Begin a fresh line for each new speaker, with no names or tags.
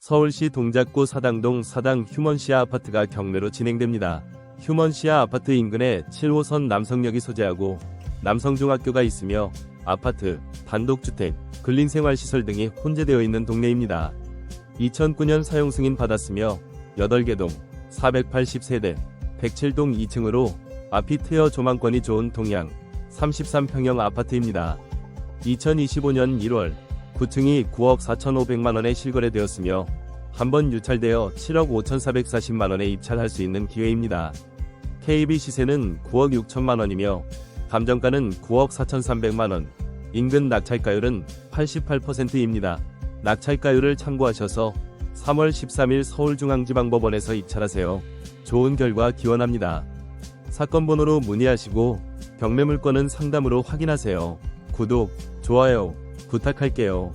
서울시 동작구 사당동 사당 휴먼시아 아파트가 경매로 진행됩니다. 휴먼시아 아파트 인근에 7호선 남성역이 소재하고 남성중학교가 있으며 아파트, 단독주택, 근린생활시설 등이 혼재되어 있는 동네입니다. 2009년 사용 승인 받았으며 8개 동, 480세대, 107동 2층으로 앞이 트여 조망권이 좋은 동양 33평형 아파트입니다. 2025년 1월 9층이 9억 4,500만 원에 실거래되었으며 한 번 유찰되어 7억 5,440만 원에 입찰할 수 있는 기회입니다. KB 시세는 9억 6천만 원이며 감정가는 9억 4,300만 원, 인근 낙찰가율은 88%입니다. 낙찰가율을 참고하셔서 3월 13일 서울중앙지방법원에서 입찰하세요. 좋은 결과 기원합니다. 사건 번호로 문의하시고 경매 물건은 상담으로 확인하세요. 구독, 좋아요 부탁할게요.